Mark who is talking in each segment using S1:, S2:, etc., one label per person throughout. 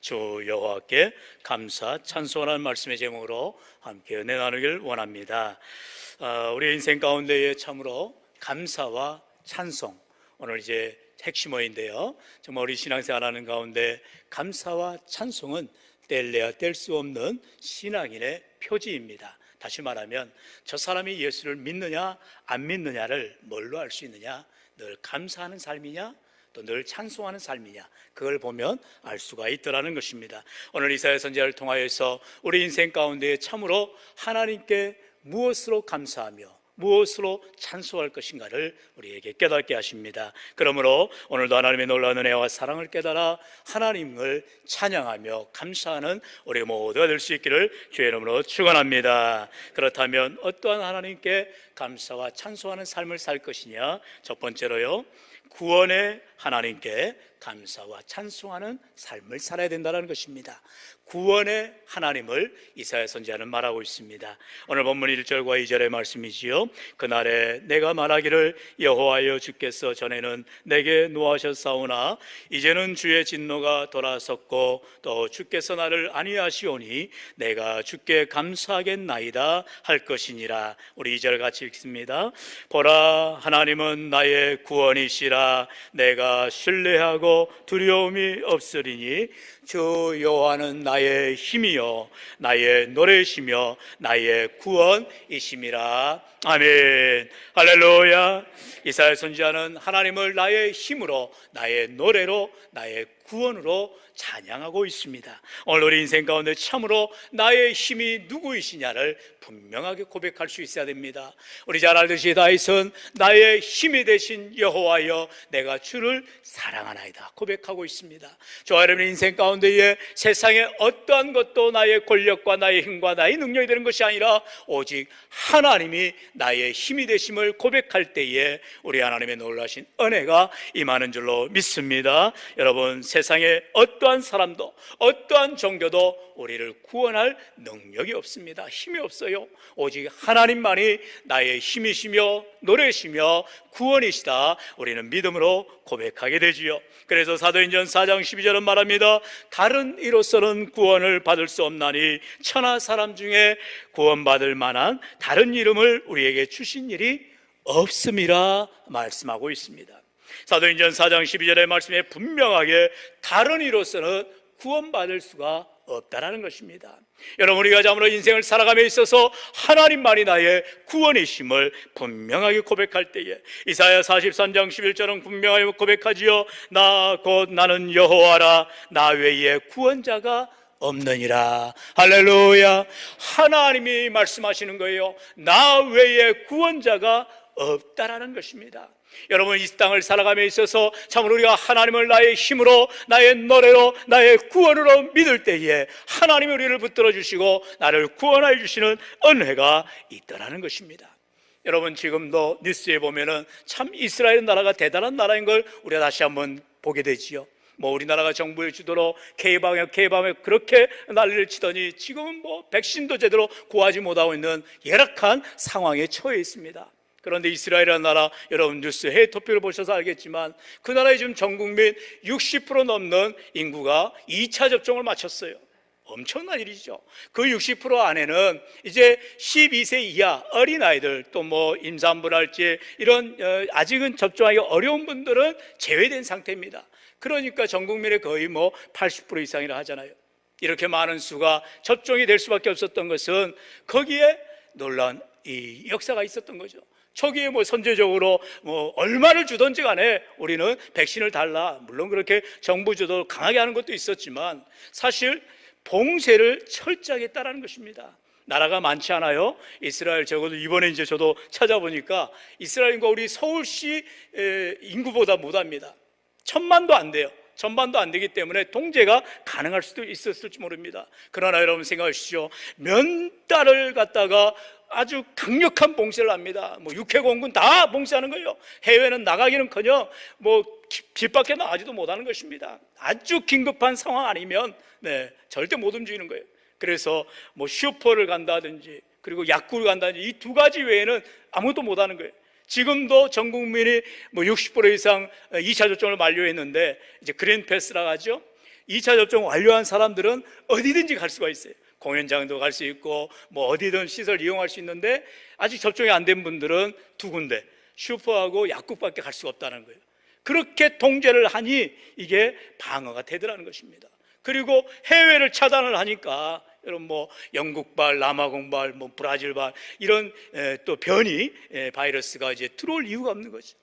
S1: 주 여호와께 감사 찬송하는 말씀의 제목으로 함께 은혜 나누길 원합니다. 어, 우리 인생 가운데에 참으로 감사와 찬송 오늘 이제 핵심어인데요. 정말 우리 신앙생활하는 가운데 감사와 찬송은 뗄래야 뗄 수 없는 신앙인의 표지입니다. 다시 말하면 저 사람이 예수를 믿느냐 안 믿느냐를 뭘로 알 수 있느냐? 늘 감사하는 삶이냐? 또 늘 찬송하는 삶이냐 그걸 보면 알 수가 있더라는 것입니다. 오늘 이사야 선지자를 통하여서 우리 인생 가운데 참으로 하나님께 무엇으로 감사하며 무엇으로 찬송할 것인가를 우리에게 깨닫게 하십니다. 그러므로 오늘도 하나님의 놀라운 은혜와 사랑을 깨달아 하나님을 찬양하며 감사하는 우리 모두가 될 수 있기를 주의 이름으로 축원합니다. 그렇다면 어떠한 하나님께 감사와 찬송하는 삶을 살 것이냐? 첫 번째로요. 구원의 하나님께 감사와 찬송하는 삶을 살아야 된다는 것입니다. 구원의 하나님을 이사야 선지자는 말하고 있습니다. 오늘 본문 1절과 2절의 말씀이지요. 그날에 내가 말하기를 여호와여 주께서 전에는 내게 노하셨사오나 이제는 주의 진노가 돌아섰고 또 주께서 나를 아니하시오니 내가 주께 감사하겠나이다 할 것이니라. 우리 2절 같이 읽습니다. 보라 하나님은 나의 구원이시라 내가 신뢰하고 두려움이 없으리니 주 여호와는 나의 힘이요 나의 노래시며 나의 구원이심이라. 아멘. 할렐루야. 이사야 선지자는 하나님을 나의 힘으로 나의 노래로 나의 구원으로 찬양하고 있습니다. 오늘 우리 인생 가운데 참으로 나의 힘이 누구이시냐를 분명하게 고백할 수 있어야 됩니다. 우리 잘 알듯이 다윗은 나의 힘이 되신 여호와여 내가 주를 사랑하나이다 고백하고 있습니다. 저와 여러분의 인생 가운데에 세상의 어떠한 것도 나의 권력과 나의 힘과 나의 능력이 되는 것이 아니라 오직 하나님이 나의 힘이 되심을 고백할 때에 우리 하나님의 놀라신 은혜가 임하는 줄로 믿습니다. 여러분 세 상에 어떠한 사람도 어떠한 종교도 우리를 구원할 능력이 없습니다. 힘이 없어요. 오직 하나님만이 나의 힘이시며 노래시며 구원이시다. 우리는 믿음으로 고백하게 되지요. 그래서 사도행전 4장 12절은 말합니다. 다른 이로서는 구원을 받을 수 없나니 천하 사람 중에 구원받을 만한 다른 이름을 우리에게 주신 일이 없음이라 말씀하고 있습니다. 사도행전 4장 12절의 말씀에 분명하게 다른 이로서는 구원받을 수가 없다라는 것입니다. 여러분 우리가 참으로 인생을 살아감에 있어서 하나님만이 나의 구원이심을 분명하게 고백할 때에 이사야 43장 11절은 분명하게 고백하지요. 나 곧 나는 여호와라 나 외에 구원자가 없느니라. 할렐루야. 하나님이 말씀하시는 거예요. 나 외에 구원자가 없다라는 것입니다. 여러분 이 땅을 살아감에 있어서 참으로 우리가 하나님을 나의 힘으로 나의 노래로 나의 구원으로 믿을 때에 하나님이 우리를 붙들어 주시고 나를 구원하여 주시는 은혜가 있더라는 것입니다. 여러분 지금도 뉴스에 보면은 참 이스라엘 나라가 대단한 나라인 걸 우리가 다시 한번 보게 되지요. 뭐 우리나라가 정부의 주도로 K방역 K방역 그렇게 난리를 치더니 지금은 뭐 백신도 제대로 구하지 못하고 있는 열악한 상황에 처해 있습니다. 그런데 이스라엘이라는 나라 여러분 뉴스 해외 토픽을 보셔서 알겠지만 그 나라의 지금 전 국민 60% 넘는 인구가 2차 접종을 마쳤어요. 엄청난 일이죠. 그 60% 안에는 이제 12세 이하 어린 아이들 또 뭐 임산부랄지 이런 어, 아직은 접종하기 어려운 분들은 제외된 상태입니다. 그러니까 전 국민의 거의 뭐 80% 이상이라 하잖아요. 이렇게 많은 수가 접종이 될 수밖에 없었던 것은 거기에 놀라운 이 역사가 있었던 거죠. 초기에 뭐 선제적으로 뭐 얼마를 주든지 간에 우리는 백신을 달라. 물론 그렇게 정부 주도로 강하게 하는 것도 있었지만 사실 봉쇄를 철저하게 따르는 것입니다. 나라가 많지 않아요. 이스라엘 적어도 이번에 이제 저도 찾아보니까 이스라엘과 우리 서울시 에, 인구보다 못합니다. 천만도 안 돼요. 천만도 안 되기 때문에 통제가 가능할 수도 있었을지 모릅니다. 그러나 여러분 생각하시죠. 몇 달을 갖다가 아주 강력한 봉쇄를 합니다. 뭐 육해 공군 다 봉쇄하는 거예요. 해외는 나가기는커녕 뭐 집 밖에 나가지도 못하는 것입니다. 아주 긴급한 상황 아니면 네 절대 못 움직이는 거예요. 그래서 뭐 슈퍼를 간다든지 그리고 약국을 간다든지 이 두 가지 외에는 아무것도 못하는 거예요. 지금도 전 국민이 뭐 60% 이상 2차 접종을 만료했는데 이제 그린 패스라 하죠. 2차 접종 완료한 사람들은 어디든지 갈 수가 있어요. 공연장도 갈 수 있고 뭐 어디든 시설 이용할 수 있는데 아직 접종이 안 된 분들은 두 군데 슈퍼하고 약국밖에 갈 수가 없다는 거예요. 그렇게 통제를 하니 이게 방어가 되더라는 것입니다. 그리고 해외를 차단을 하니까 여러분 뭐 영국발, 남아공발, 뭐 브라질발 이런 에, 또 변이 에, 바이러스가 이제 들어올 이유가 없는 거죠.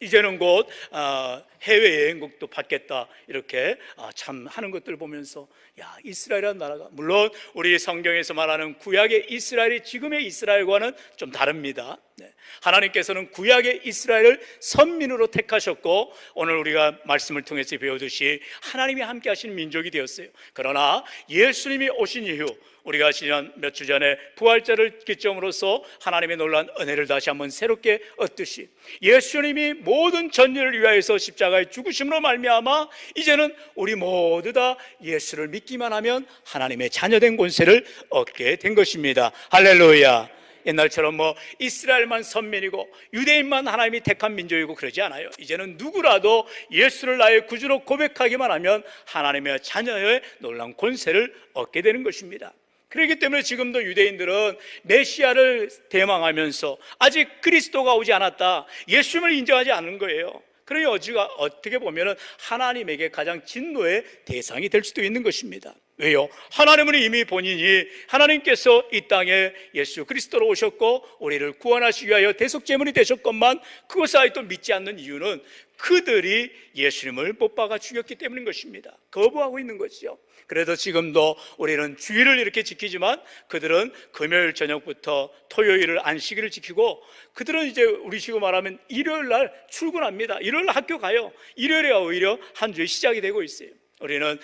S1: 이제는 곧 아, 해외 여행국도 받겠다 이렇게 아, 참 하는 것들 보면서 야 이스라엘이라는 나라가 물론 우리 성경에서 말하는 구약의 이스라엘이 지금의 이스라엘과는 좀 다릅니다. 네. 하나님께서는 구약의 이스라엘을 선민으로 택하셨고 오늘 우리가 말씀을 통해서 배우듯이 하나님이 함께 하시는 민족이 되었어요. 그러나 예수님이 오신 이후 우리가 지난 몇 주 전에 부활절을 기점으로서 하나님의 놀란 은혜를 다시 한번 새롭게 얻듯이 예수님이 모든 전율을 위하여서 십자가에 죽으심으로 말미암아 이제는 우리 모두 다 예수를 믿기만 하면 하나님의 자녀된 권세를 얻게 된 것입니다. 할렐루야. 옛날처럼 뭐 이스라엘만 선민이고 유대인만 하나님이 택한 민족이고 그러지 않아요. 이제는 누구라도 예수를 나의 구주로 고백하기만 하면 하나님의 자녀의 놀라운 권세를 얻게 되는 것입니다. 그렇기 때문에 지금도 유대인들은 메시아를 대망하면서 아직 그리스도가 오지 않았다. 예수님을 인정하지 않는 거예요. 그러니 어지가 어떻게 보면은 하나님에게 가장 진노의 대상이 될 수도 있는 것입니다. 왜요? 하나님은 이미 본인이 하나님께서 이 땅에 예수 그리스도로 오셨고 우리를 구원하시기 위하여 대속제물이 되셨건만 그것을 아직도 믿지 않는 이유는 그들이 예수님을 못 박아 죽였기 때문인 것입니다. 거부하고 있는 것이죠. 그래서 지금도 우리는 주일을 이렇게 지키지만 그들은 금요일 저녁부터 토요일을 안식일을 지키고 그들은 이제 우리 식으로 말하면 일요일 날 출근합니다. 일요일 날 학교 가요. 일요일에 오히려 한 주의 시작이 되고 있어요. 우리는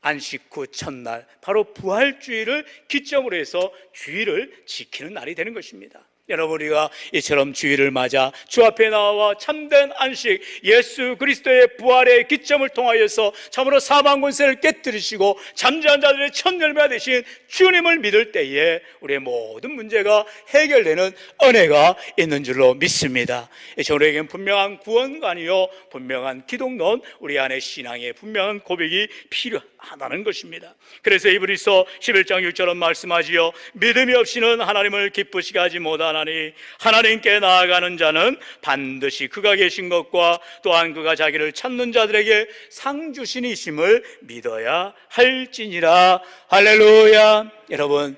S1: 안식 후 첫날 바로 부활주의를 기점으로 해서 주일을 지키는 날이 되는 것입니다. 여러분 우리가 이처럼 주일을 맞아 주 앞에 나와 참된 안식 예수 그리스도의 부활의 기점을 통하여서 참으로 사망 권세를 깨뜨리시고 잠자는 자들의 첫 열매가 되신 주님을 믿을 때에 우리의 모든 문제가 해결되는 은혜가 있는 줄로 믿습니다. 저에게는 분명한 구원관이요 분명한 기독론 우리 안에 신앙의 분명한 고백이 필요하다는 것입니다. 그래서 이브리서 11장 6절은 말씀하지요. 믿음이 없이는 하나님을 기쁘시게 하지 못하나 니 하나님께 나아가는 자는 반드시 그가 계신 것과 또한 그가 자기를 찾는 자들에게 상 주신이심을 믿어야 할지니라. 할렐루야. 여러분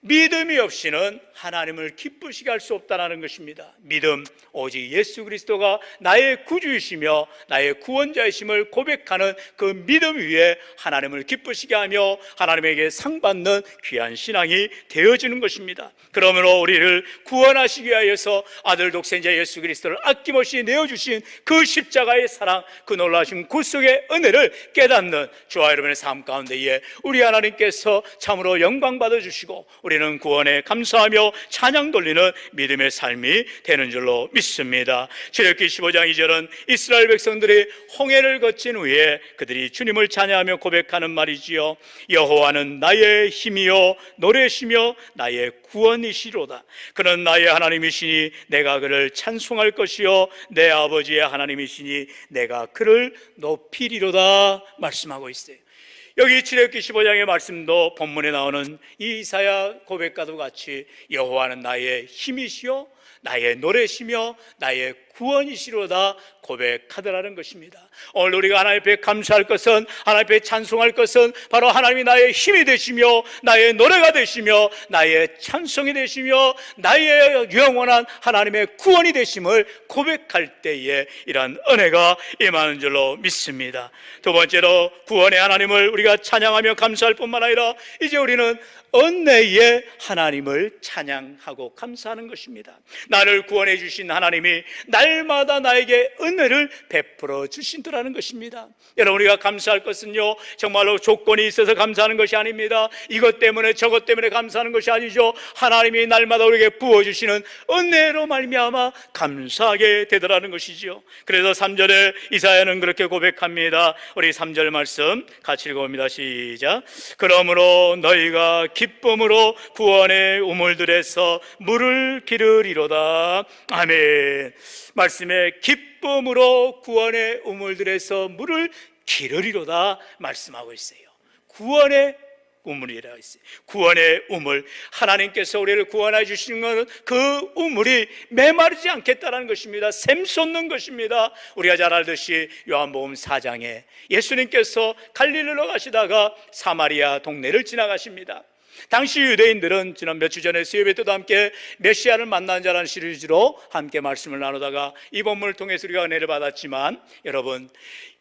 S1: 믿음이 없이는 하나님을 기쁘시게 할 수 없다는 것입니다. 믿음, 오직 예수 그리스도가 나의 구주이시며 나의 구원자이심을 고백하는 그 믿음 위에 하나님을 기쁘시게 하며 하나님에게 상 받는 귀한 신앙이 되어지는 것입니다. 그러므로 우리를 구원하시기 위하여서 아들 독생자 예수 그리스도를 아낌없이 내어 주신 그 십자가의 사랑, 그 놀라신 구속의 은혜를 깨닫는 저와 여러분의 삶 가운데에 우리 하나님께서 참으로 영광 받아 주시고 우리는 구원에 감사하며 찬양 돌리는 믿음의 삶이 되는 줄로 믿습니다. 출애굽기 15장 2절은 이스라엘 백성들이 홍해를 거친 후에 그들이 주님을 찬양하며 고백하는 말이지요. 여호와는 나의 힘이요 노래시며 나의 구원이시로다. 그는 나의 하나님이시니 내가 그를 찬송할 것이요 내 아버지의 하나님이시니 내가 그를 높이리로다 말씀하고 있어요. 여기 출애굽기 15장의 말씀도 본문에 나오는 이 이사야 고백과도 같이 여호와는 나의 힘이시요 나의 노래시며 나의 구원이시로다 고백하더라는 것입니다. 오늘 우리가 하나님 앞에 감사할 것은 하나님 앞에 찬송할 것은 바로 하나님이 나의 힘이 되시며 나의 노래가 되시며 나의 찬송이 되시며 나의 영원한 하나님의 구원이 되심을 고백할 때에 이러한 은혜가 임하는 줄로 믿습니다. 두 번째로 구원의 하나님을 우리가 찬양하며 감사할 뿐만 아니라 이제 우리는 은혜의 하나님을 찬양하고 감사하는 것입니다. 나를 구원해 주신 하나님이 날 마다 나에게 은혜를 베풀어 주신다는 것입니다. 여러분 우리가 감사할 것은요 정말로 조건이 있어서 감사하는 것이 아닙니다. 이것 때문에 저것 때문에 감사하는 것이 아니죠. 하나님이 날마다 우리에게 부어 주시는 은혜로 말미암아 감사하게 되더라는 것이지요. 그래서 3절에 이사야는 그렇게 고백합니다. 우리 3절 말씀 같이 읽어봅니다. 시작. 그러므로 너희가 기쁨으로 구원의 우물들에서 물을 기르리로다. 아멘. 말씀에 기쁨으로 구원의 우물들에서 물을 기르리로다 말씀하고 있어요. 구원의 우물이라 했어요. 구원의 우물. 하나님께서 우리를 구원해 주시는 것은 그 우물이 메마르지 않겠다는 것입니다. 샘솟는 것입니다. 우리가 잘 알듯이 요한복음 4장에 예수님께서 갈릴리로 가시다가 사마리아 동네를 지나가십니다. 당시 유대인들은 지난 몇 주 전에 수요일 때도 함께 메시아를 만난 자라는 시리즈로 함께 말씀을 나누다가 이 본문을 통해서 우리가 은혜를 받았지만 여러분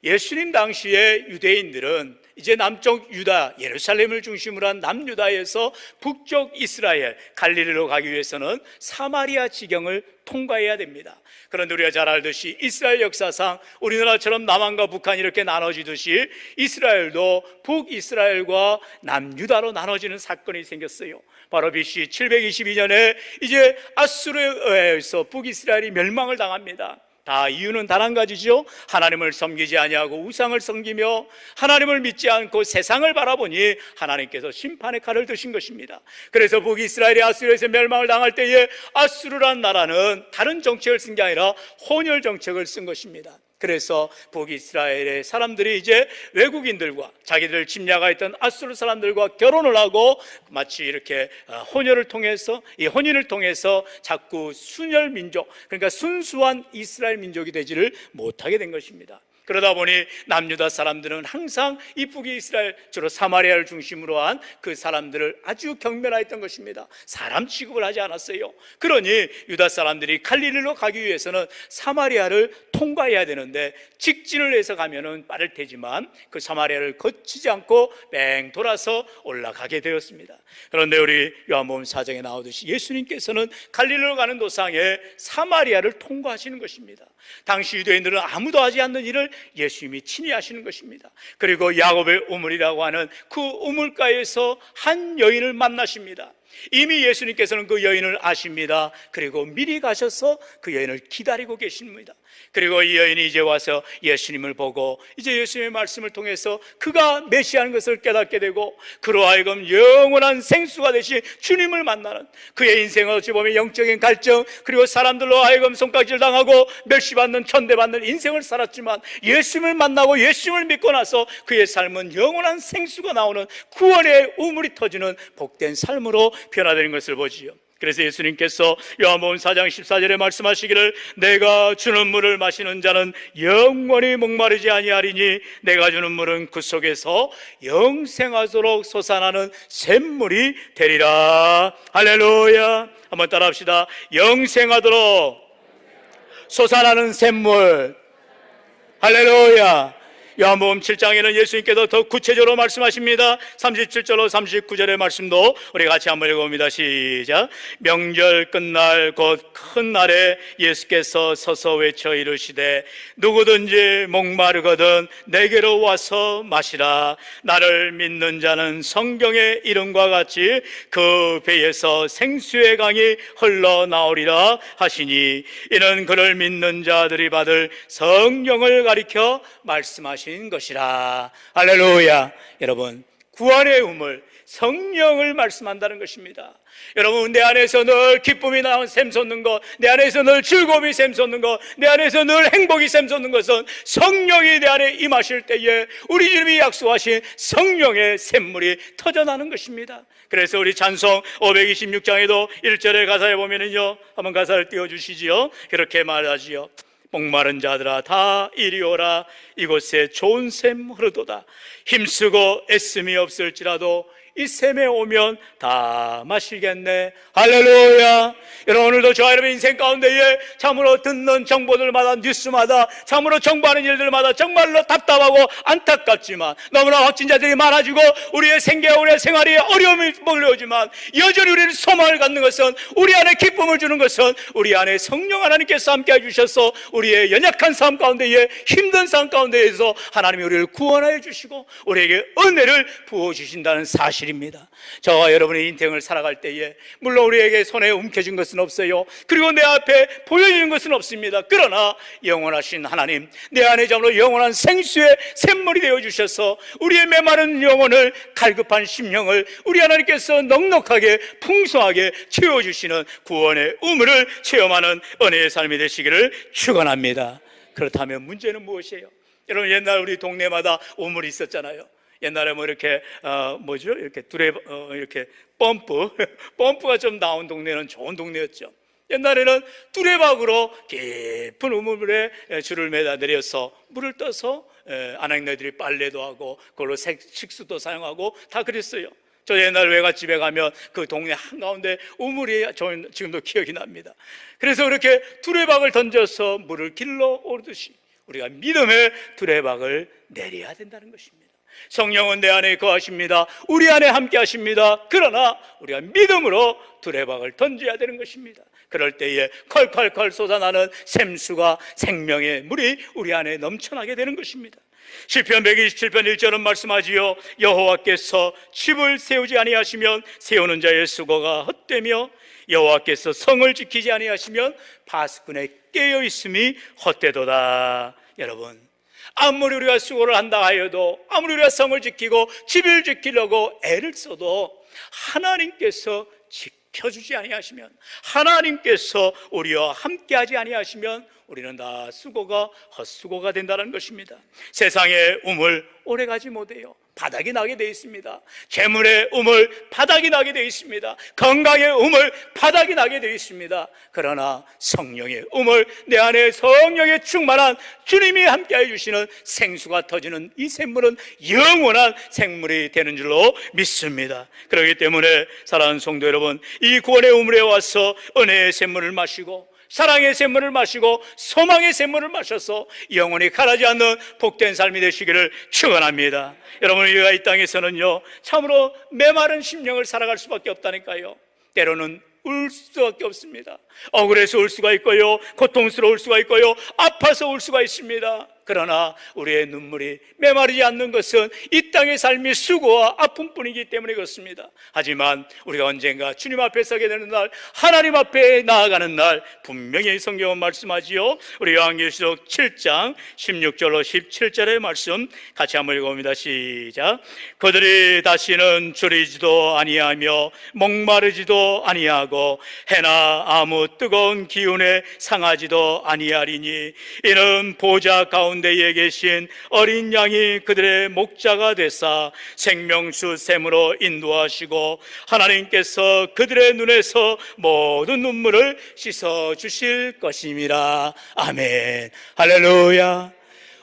S1: 예수님 당시에 유대인들은 이제 남쪽 유다 예루살렘을 중심으로 한 남유다에서 북쪽 이스라엘 갈릴리로 가기 위해서는 사마리아 지경을 통과해야 됩니다. 그런데 우리가 잘 알듯이 이스라엘 역사상 우리나라처럼 남한과 북한이 이렇게 나눠지듯이 이스라엘도 북이스라엘과 남유다로 나눠지는 사건이 생겼어요. 바로 BC 722년에 이제 아수르에 의해서 북이스라엘이 멸망을 당합니다. 다 이유는 단 한 가지죠. 하나님을 섬기지 아니하고 우상을 섬기며 하나님을 믿지 않고 세상을 바라보니 하나님께서 심판의 칼을 드신 것입니다. 그래서 북이스라엘이 아수르에서 멸망을 당할 때에 아수르란 나라는 다른 정책을 쓴 게 아니라 혼혈 정책을 쓴 것입니다. 그래서 북이스라엘의 사람들이 이제 외국인들과 자기들 침략하였던 아수르 사람들과 결혼을 하고 마치 이렇게 어, 혼혈을 통해서 이 혼인을 통해서 자꾸 순혈 민족 그러니까 순수한 이스라엘 민족이 되지를 못하게 된 것입니다. 그러다 보니 남유다 사람들은 항상 이 북이스라엘 주로 사마리아를 중심으로 한 그 사람들을 아주 경멸하였던 것입니다. 사람 취급을 하지 않았어요. 그러니 유다 사람들이 갈릴리로 가기 위해서는 사마리아를 통과해야 되는데 직진을 해서 가면은 빠를 테지만 그 사마리아를 거치지 않고 뺑 돌아서 올라가게 되었습니다. 그런데 우리 요한복음 4장에 나오듯이 예수님께서는 갈릴리로 가는 도상에 사마리아를 통과하시는 것입니다. 당시 유대인들은 아무도 하지 않는 일을 예수님이 친히 하시는 것입니다. 그리고 야곱의 우물이라고 하는 그 우물가에서 한 여인을 만나십니다. 이미 예수님께서는 그 여인을 아십니다. 그리고 미리 가셔서 그 여인을 기다리고 계십니다. 그리고 이 여인이 이제 와서 예수님을 보고 이제 예수님의 말씀을 통해서 그가 메시아는 것을 깨닫게 되고 그로 하여금 영원한 생수가 되신 주님을 만나는 그의 인생을 어찌 보면 영적인 갈증 그리고 사람들로 하여금 손가락질 당하고 멸시받는 천대받는 인생을 살았지만 예수님을 만나고 예수님을 믿고 나서 그의 삶은 영원한 생수가 나오는 구원의 우물이 터지는 복된 삶으로 변화되는 것을 보지요. 그래서 예수님께서 요한복음 4장 14절에 말씀하시기를 내가 주는 물을 마시는 자는 영원히 목마르지 아니하리니 내가 주는 물은 그 속에서 영생하도록 솟아나는 샘물이 되리라. 할렐루야. 한번 따라합시다. 영생하도록 솟아나는 샘물. 할렐루야 요한복음 7장에는 예수님께서 더 구체적으로 말씀하십니다. 37절로 39절의 말씀도 우리 같이 한번 읽어봅니다. 시작. 명절 끝날 곧 큰 날에 예수께서 서서 외쳐 이르시되 누구든지 목마르거든 내게로 와서 마시라. 나를 믿는 자는 성경의 이름과 같이 그 배에서 생수의 강이 흘러나오리라 하시니 이는 그를 믿는 자들이 받을 성령을 가리켜 말씀하 신 것이라. 할렐루야. 여러분, 구원의 우물, 성령을 말씀한다는 것입니다. 여러분, 내 안에서 늘 기쁨이 나온 샘솟는 것, 내 안에서 늘 즐거움이 샘솟는 것, 내 안에서 늘 행복이 샘솟는 것은 성령이 내 안에 임하실 때에 우리 주님이 약속하신 성령의 샘물이 터져나는 것입니다. 그래서 우리 찬송 526장에도 1절의 가사에 보면은요, 한번 가사를 띄워주시지요. 그렇게 말하지요. 목마른 자들아 다 이리 오라. 이곳에 좋은 샘 흐르도다. 힘쓰고 애씀이 없을지라도 이 샘에 오면 다 마시겠네. 할렐루야. 여러분 오늘도 저와 여러분 인생 가운데에 참으로 듣는 정보들마다 뉴스마다 참으로 정보하는 일들마다 정말로 답답하고 안타깝지만 너무나 확진자들이 많아지고 우리의 생계와 우리의 생활에 어려움이 몰려오지만 여전히 우리는 소망을 갖는 것은 우리 안에 기쁨을 주는 것은 우리 안에 성령 하나님께서 함께 해주셔서 우리의 연약한 삶 가운데에 힘든 삶 가운데에서 하나님이 우리를 구원하여 주시고 우리에게 은혜를 부어주신다는 사실 입니다 저와 여러분의 인생을 살아갈 때에 물론 우리에게 손에 움켜진 것은 없어요 그리고 내 앞에 보여지는 것은 없습니다 그러나 영원하신 하나님 내 안에 정로 영원한 생수의 샘물이 되어 주셔서 우리의 메마른 영혼을 갈급한 심령을 우리 하나님께서 넉넉하게 풍성하게 채워 주시는 구원의 우물을 체험하는 은혜의 삶이 되시기를 축원합니다. 그렇다면 문제는 무엇이에요? 여러분 옛날 우리 동네마다 우물이 있었잖아요. 옛날에 뭐 이렇게 어 뭐죠? 이렇게 두레 어 이렇게 펌프 펌프가 좀 나온 동네는 좋은 동네였죠. 옛날에는 뚜레박으로 깊은 우물에 줄을 매다 내려서 물을 떠서 에, 아낙네들이 빨래도 하고 그걸로 색- 식수도 사용하고 다 그랬어요. 저 옛날 외갓집에 가면 그 동네 한가운데 우물이 저는 지금도 기억이 납니다. 그래서 그렇게 두레박을 던져서 물을 길러 오르듯이 우리가 믿음의 두레박을 내려야 된다는 것입니다. 성령은 내 안에 거하십니다. 우리 안에 함께 하십니다. 그러나 우리가 믿음으로 두레박을 던져야 되는 것입니다. 그럴 때에 컬컬컬 쏟아나는 샘수가 생명의 물이 우리 안에 넘쳐나게 되는 것입니다. 시편 127편 1절은 말씀하지요. 여호와께서 집을 세우지 아니하시면 세우는 자의 수고가 헛되며 여호와께서 성을 지키지 아니하시면 파수꾼의 깨어 있음이 헛되도다. 여러분, 아무리 우리가 수고를 한다 하여도 아무리 우리가 성을 지키고 집을 지키려고 애를 써도 하나님께서 지켜주지 아니하시면 하나님께서 우리와 함께하지 아니하시면 우리는 다 수고가 헛수고가 된다는 것입니다. 세상의 우물 오래 가지 못해요. 바닥이 나게 되어 있습니다. 재물의 우물 바닥이 나게 되어 있습니다. 건강의 우물 바닥이 나게 되어 있습니다. 그러나 성령의 우물 내 안에 성령의 충만한 주님이 함께해 주시는 생수가 터지는 이 샘물은 영원한 생물이 되는 줄로 믿습니다. 그렇기 때문에 사랑하는 성도 여러분, 이 구원의 우물에 와서 은혜의 샘물을 마시고 사랑의 샘물을 마시고 소망의 샘물을 마셔서 영원히 가라지 않는 복된 삶이 되시기를 축원합니다. 여러분 우리가 이 땅에서는요 참으로 메마른 심령을 살아갈 수밖에 없다니까요. 때로는 울 수밖에 없습니다. 억울해서 울 수가 있고요, 고통스러울 수가 있고요, 아파서 울 수가 있습니다. 그러나 우리의 눈물이 메마르지 않는 것은 이 땅의 삶이 수고와 아픔뿐이기 때문에 그렇습니다. 하지만 우리가 언젠가 주님 앞에 서게 되는 날, 하나님 앞에 나아가는 날, 분명히 성경은 말씀하지요. 우리 요한계시록 7장 16절로 17절의 말씀 같이 한번 읽어봅니다. 시작. 그들이 다시는 줄이지도 아니하며 목마르지도 아니하고 해나 아무 뜨거운 기운에 상하지도 아니하리니 이는 보좌 가운데 에 계신 어린 양이 그들의 목자가 되사 생명수 샘으로 인도하시고 하나님께서 그들의 눈에서 모든 눈물을 씻어 주실 것임이라. 아멘. 할렐루야.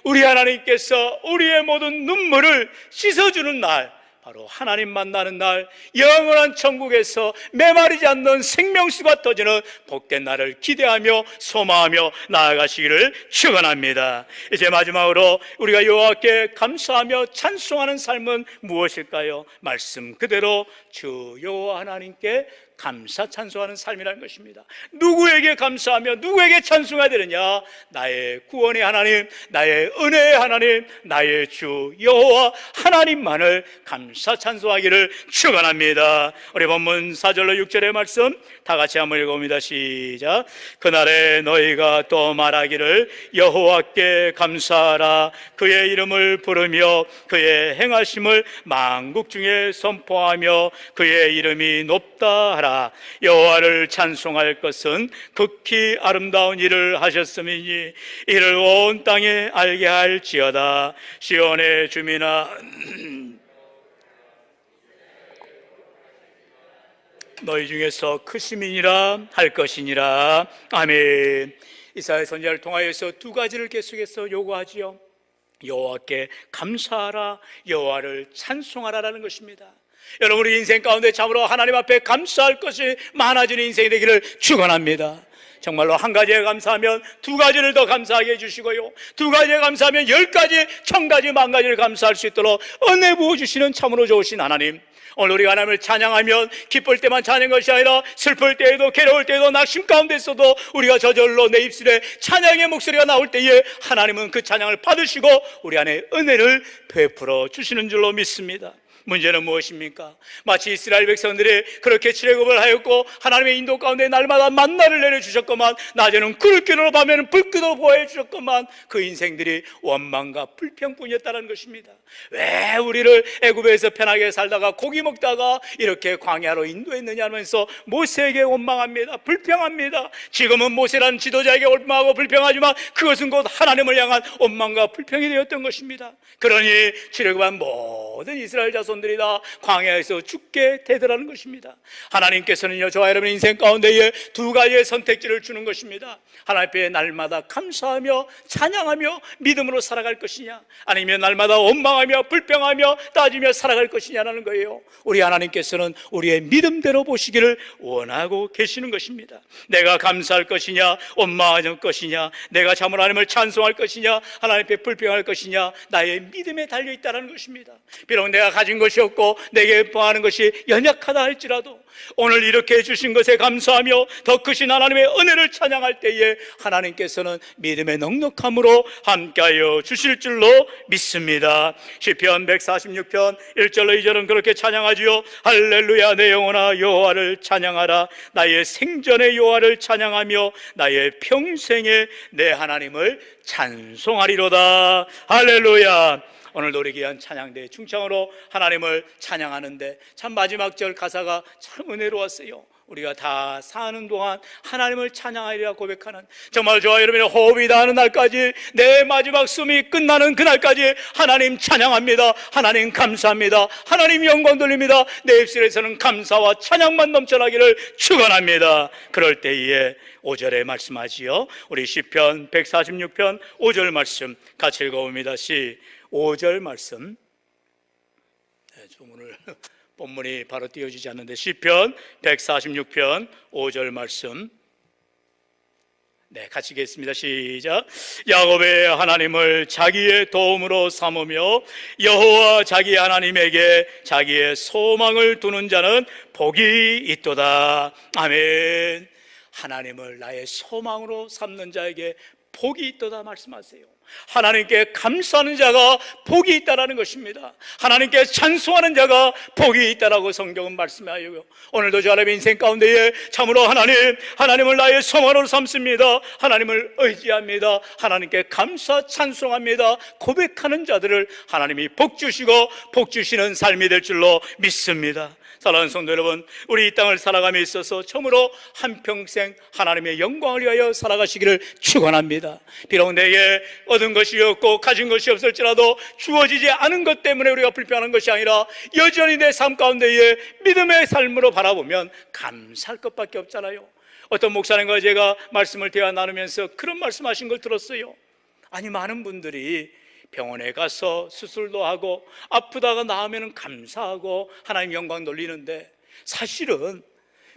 S1: 우리 하나님께서 우리의 모든 눈물을 씻어주는 날 바로 하나님 만나는 날 영원한 천국에서 메마르지 않는 생명수가 터지는 복된 날을 기대하며 소망하며 나아가시기를 축원합니다. 이제 마지막으로 우리가 여호와께 감사하며 찬송하는 삶은 무엇일까요? 말씀 그대로 주 여호와 하나님께 감사 찬송하는 삶이라는 것입니다. 누구에게 감사하며 누구에게 찬송해야 되느냐? 나의 구원의 하나님, 나의 은혜의 하나님, 나의 주 여호와 하나님만을 감사 찬송하기를 축원합니다. 우리 본문 4절로 6절의 말씀 다 같이 한번 읽어봅니다. 시작. 그날에 너희가 또 말하기를 여호와께 감사하라 그의 이름을 부르며 그의 행하심을 만국 중에 선포하며 그의 이름이 높다 하라 여호와를 찬송할 것은 극히 아름다운 일을 하셨음이니 이를 온 땅에 알게 할지어다. 시온의 주민아. 너희 중에서 크시민이라 할 것이니라. 아멘. 이사야 선지자를 통하여서 두 가지를 계속해서 요구하지요. 여호와께 감사하라 여호와를 찬송하라라는 것입니다 여러분 우리 인생 가운데 참으로 하나님 앞에 감사할 것이 많아지는 인생이 되기를 축원합니다 정말로 한 가지에 감사하면 두 가지를 더 감사하게 해주시고요. 두 가지에 감사하면 열 가지, 천 가지, 만 가지를 감사할 수 있도록 은혜 부어주시는 참으로 좋으신 하나님. 오늘 우리가 하나님을 찬양하면 기쁠 때만 찬양 것이 아니라 슬플 때에도 괴로울 때에도 낙심 가운데 있어도 우리가 저절로 내 입술에 찬양의 목소리가 나올 때에 하나님은 그 찬양을 받으시고 우리 안에 은혜를 베풀어 주시는 줄로 믿습니다. 문제는 무엇입니까? 마치 이스라엘 백성들이 그렇게 출애굽을 하였고 하나님의 인도 가운데 날마다 만나를 내려주셨건만 낮에는 꿀기로 밤에는 불기로 보호해 주셨건만 그 인생들이 원망과 불평뿐이었다는 것입니다. 왜 우리를 애굽에서 편하게 살다가 고기 먹다가 이렇게 광야로 인도했느냐 하면서 모세에게 원망합니다. 불평합니다. 지금은 모세라는 지도자에게 원망하고 불평하지만 그것은 곧 하나님을 향한 원망과 불평이 되었던 것입니다. 그러니 출애굽한 모든 이스라엘 자손 들이 다 광야에서 죽게 되더라는 것입니다. 하나님께서는요 저와 여러분의 인생 가운데에 두 가지의 선택지를 주는 것입니다. 하나님 앞에 날마다 감사하며 찬양하며 믿음으로 살아갈 것이냐 아니면 날마다 원망하며 불평하며 따지며 살아갈 것이냐라는 거예요. 우리 하나님께서는 우리의 믿음대로 보시기를 원하고 계시는 것입니다. 내가 감사할 것이냐 원망할 것이냐 내가 참으로 하나님을 찬송할 것이냐 하나님 앞에 불평할 것이냐 나의 믿음에 달려 있다는 것입니다. 비록 내가 가진 것이 없고 내게 보하는 것이 연약하다 할지라도 오늘 이렇게 해주신 것에 감사하며 더 크신 하나님의 은혜를 찬양할 때에 하나님께서는 믿음의 넉넉함으로 함께하여 주실 줄로 믿습니다. 시편 146편 1절로 2절은 그렇게 찬양하지요. 할렐루야 내 영혼아 여호와를 찬양하라 나의 생전의 여호와를 찬양하며 나의 평생에 내 하나님을 찬송하리로다. 할렐루야. 오늘 노래기 위한 찬양대 충창으로 하나님을 찬양하는데 참 마지막 절 가사가 참 은혜로웠어요. 우리가 다 사는 동안 하나님을 찬양하리라 고백하는 정말 저와 여러분의 호흡이 닿는 날까지 내 마지막 숨이 끝나는 그날까지 하나님 찬양합니다. 하나님 감사합니다. 하나님 영광 돌립니다. 내 입술에서는 감사와 찬양만 넘쳐나기를 축원합니다. 그럴 때에 5절에 말씀하지요. 우리 시편 146편 5절 말씀 같이 읽어봅니다. 시 5절 말씀. 네, 주문을 본문이 바로 띄어지지 않는데 시편 146편 5절 말씀. 네, 같이 읽겠습니다. 시작. 야곱의 하나님을 자기의 도움으로 삼으며 여호와 자기 하나님에게 자기의 소망을 두는 자는 복이 있도다. 아멘. 하나님을 나의 소망으로 삼는 자에게 복이 있도다 말씀하세요. 하나님께 감사하는 자가 복이 있다라는 것입니다. 하나님께 찬송하는 자가 복이 있다라고 성경은 말씀하여요. 오늘도 저 하나님의 인생 가운데에 참으로 하나님, 하나님을 나의 소망으로 삼습니다. 하나님을 의지합니다. 하나님께 감사 찬송합니다. 고백하는 자들을 하나님이 복 주시고 복 주시는 삶이 될 줄로 믿습니다. 사랑하는 성도 여러분, 우리 이 땅을 살아감에 있어서 처음으로 한평생 하나님의 영광을 위하여 살아가시기를 축원합니다. 비록 내게 얻은 것이 없고 가진 것이 없을지라도 주어지지 않은 것 때문에 우리가 불평하는 것이 아니라 여전히 내 삶 가운데에 믿음의 삶으로 바라보면 감사할 것밖에 없잖아요. 어떤 목사님과 제가 말씀을 대화 나누면서 그런 말씀하신 걸 들었어요. 아니 많은 분들이 병원에 가서 수술도 하고 아프다가 나으면 감사하고 하나님 영광 돌리는데 사실은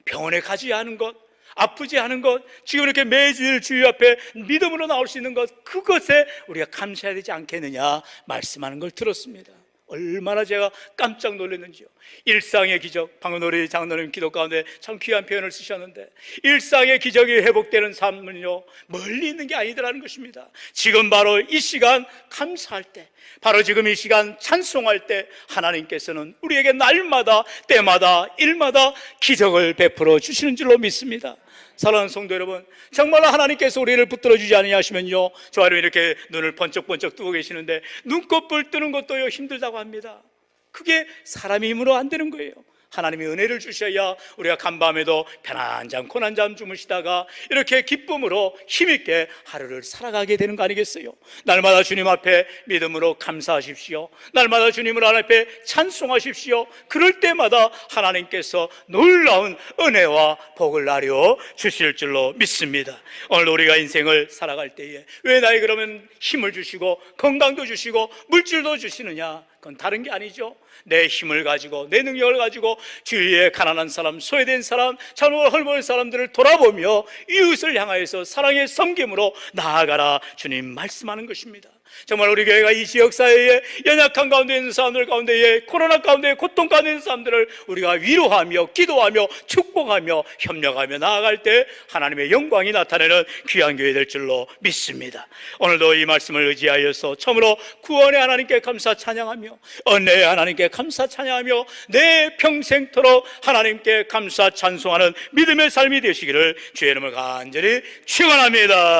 S1: 병원에 가지 않은 것 아프지 않은 것 지금 이렇게 매주일 주의 앞에 믿음으로 나올 수 있는 것 그것에 우리가 감사해야 되지 않겠느냐 말씀하는 걸 들었습니다 얼마나 제가 깜짝 놀랐는지요. 일상의 기적, 방금 우리 장로님 기도 가운데 참 귀한 표현을 쓰셨는데, 일상의 기적이 회복되는 삶은요, 멀리 있는 게 아니더라는 것입니다. 지금 바로 이 시간 감사할 때, 바로 지금 이 시간 찬송할 때, 하나님께서는 우리에게 날마다, 때마다, 일마다 기적을 베풀어 주시는 줄로 믿습니다. 사랑하는 성도 여러분, 정말로 하나님께서 우리를 붙들어 주지 아니하시면요, 저와 이렇게 눈을 번쩍번쩍 뜨고 계시는데 눈곱을 뜨는 것도요 힘들다고 합니다. 그게 사람의 힘으로 안 되는 거예요. 하나님이 은혜를 주셔야 우리가 간밤에도 편한 잠, 고난 잠 주무시다가 이렇게 기쁨으로 힘있게 하루를 살아가게 되는 거 아니겠어요? 날마다 주님 앞에 믿음으로 감사하십시오. 날마다 주님을 앞에 찬송하십시오. 그럴 때마다 하나님께서 놀라운 은혜와 복을 나려 주실 줄로 믿습니다. 오늘 우리가 인생을 살아갈 때에 왜 나에 그러면 힘을 주시고 건강도 주시고 물질도 주시느냐? 그건 다른 게 아니죠. 내 힘을 가지고 내 능력을 가지고 주위에 가난한 사람, 소외된 사람, 자녀를 헐벗은 사람들을 돌아보며 이웃을 향하여서 사랑의 섬김으로 나아가라 주님 말씀하는 것입니다. 정말 우리 교회가 이 지역 사회에 연약한 가운데 있는 사람들 가운데에 코로나 가운데 고통 가운데 있는 사람들을 우리가 위로하며 기도하며 축복하며 협력하며 나아갈 때 하나님의 영광이 나타내는 귀한 교회 될 줄로 믿습니다. 오늘도 이 말씀을 의지하여서 처음으로 구원의 하나님께 감사 찬양하며 은혜의 하나님께 감사 찬양하며 내 평생토록 하나님께 감사 찬송하는 믿음의 삶이 되시기를 주의 이름을 간절히 축원합니다.